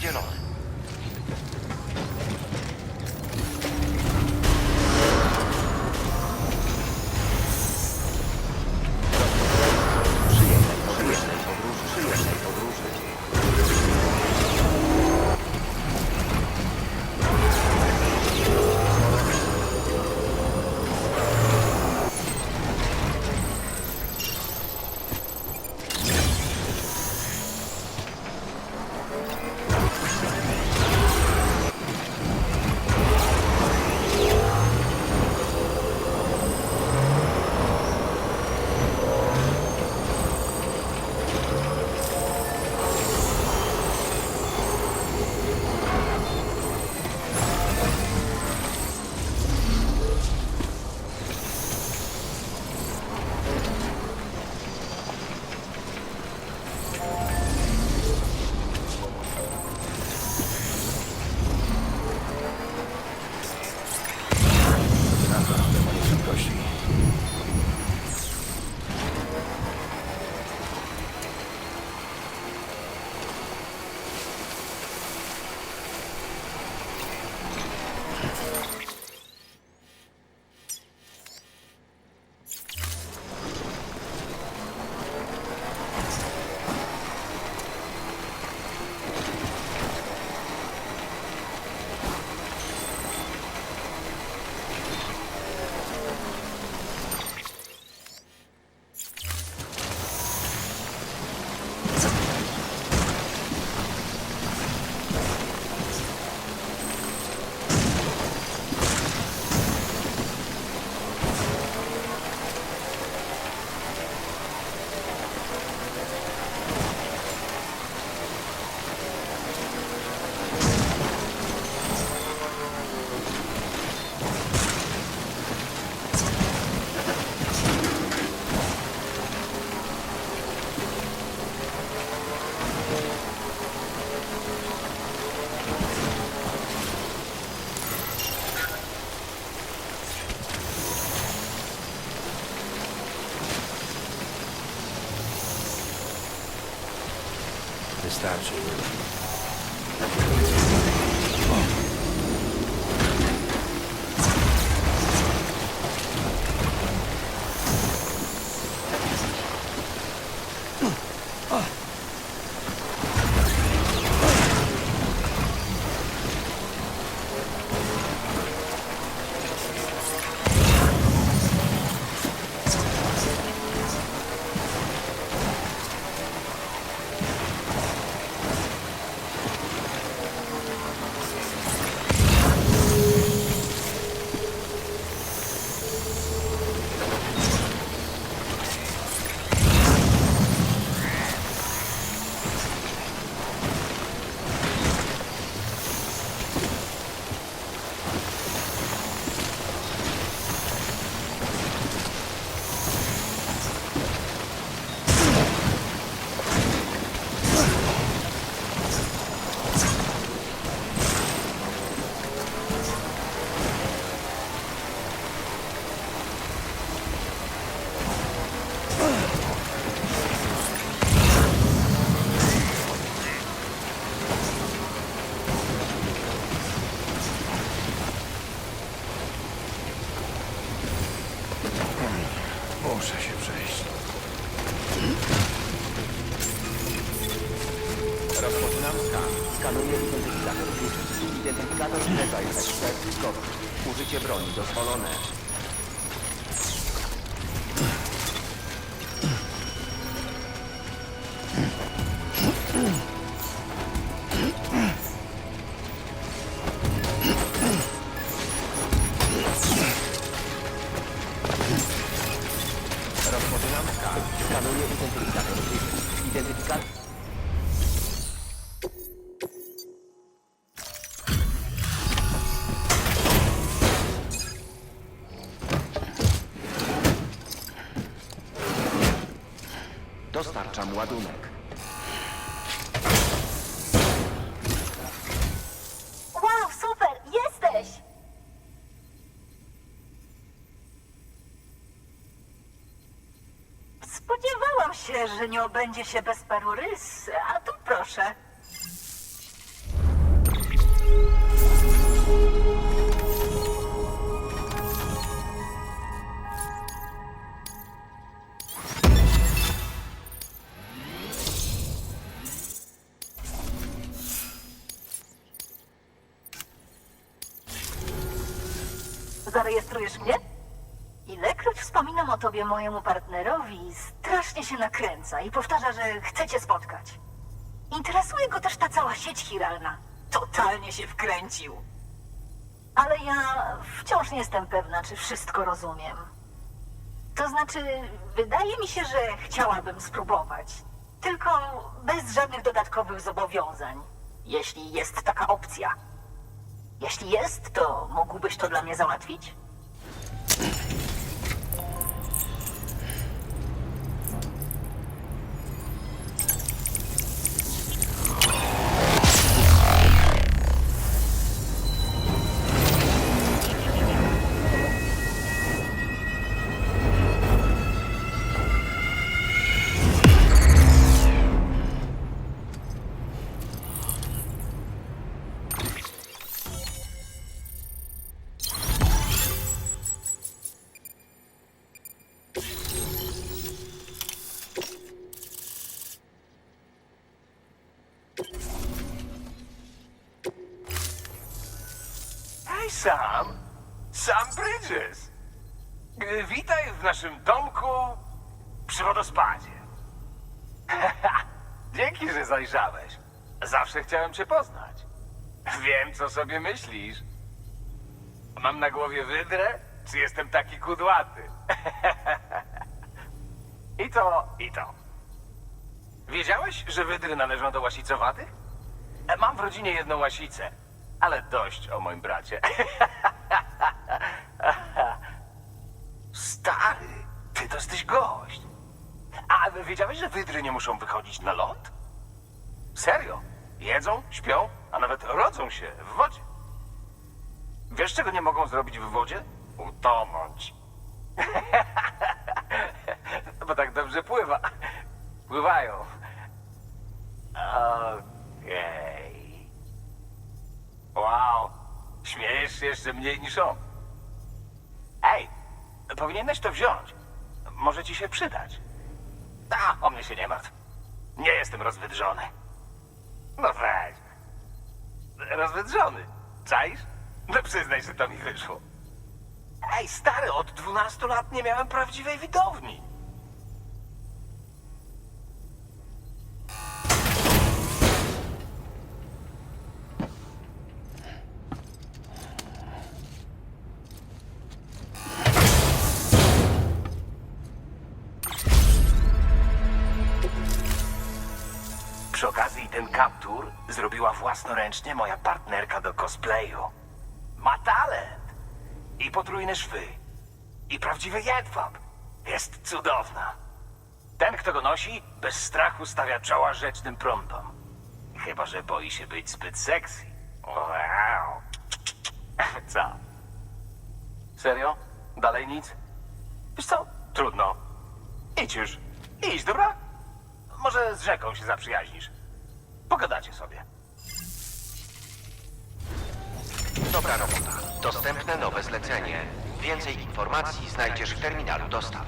Zlecenie przydzielone. prestarci. Rozpoczynam skan. Skanuję identyfikator kluczy. Identyfikator Mega jest ekspert. Użycie broni dozwolone. Dostarczam ładunek. Wow, super! Jesteś! Spodziewałam się, że nie obędzie się bez paru rys, a tu proszę. Zarejestrujesz mnie? Ilekroć wspominam o tobie mojemu partnerowi, strasznie się nakręca i powtarza, że chce cię spotkać. Interesuje go też ta cała sieć chiralna. Totalnie się wkręcił. Ale ja wciąż nie jestem pewna, czy wszystko rozumiem. To znaczy, wydaje mi się, że chciałabym spróbować. Tylko bez żadnych dodatkowych zobowiązań. Jeśli jest taka opcja. Jeśli jest, to mógłbyś to dla mnie załatwić? Sam! Sam Bridges! Witaj w naszym domku przy wodospadzie. Dzięki, że zajrzałeś. Zawsze chciałem cię poznać. Wiem, co sobie myślisz. Mam na głowie wydrę, czy jestem taki kudłaty? I to, i to. Wiedziałeś, że wydry należą do łasicowatych? Mam w rodzinie jedną łasicę, ale dość o moim bracie. Stary, ty to jesteś gość. A wiedziałeś, że wydry nie muszą wychodzić na ląd? Serio? Jedzą, śpią, a nawet rodzą się w wodzie. Wiesz, czego nie mogą zrobić w wodzie? Utonąć. Bo tak dobrze pływa. Pływają. Okej. Wow. Śmiejesz się jeszcze mniej niż on. Ej, powinieneś to wziąć. Może ci się przydać. A, o mnie się nie martw. Nie jestem rozwydrzony. No weź. Rozwydrzony. Czaisz? No przyznaj, że to mi wyszło. Ej, stary, od 12 lat nie miałem prawdziwej widowni. Ten kaptur zrobiła własnoręcznie moja partnerka do cosplayu. Ma talent. I potrójne szwy. I prawdziwy jedwab. Jest cudowna. Ten, kto go nosi, bez strachu stawia czoła rzecznym prądom. Chyba, że boi się być zbyt sexy. Wow. Co? Serio? Dalej nic? Wiesz co? Trudno. Idź już. Idź, dobra? Może z rzeką się zaprzyjaźnisz. Pogadacie sobie. Dobra robota. Dostępne nowe zlecenie. Więcej informacji znajdziesz w terminalu dostaw.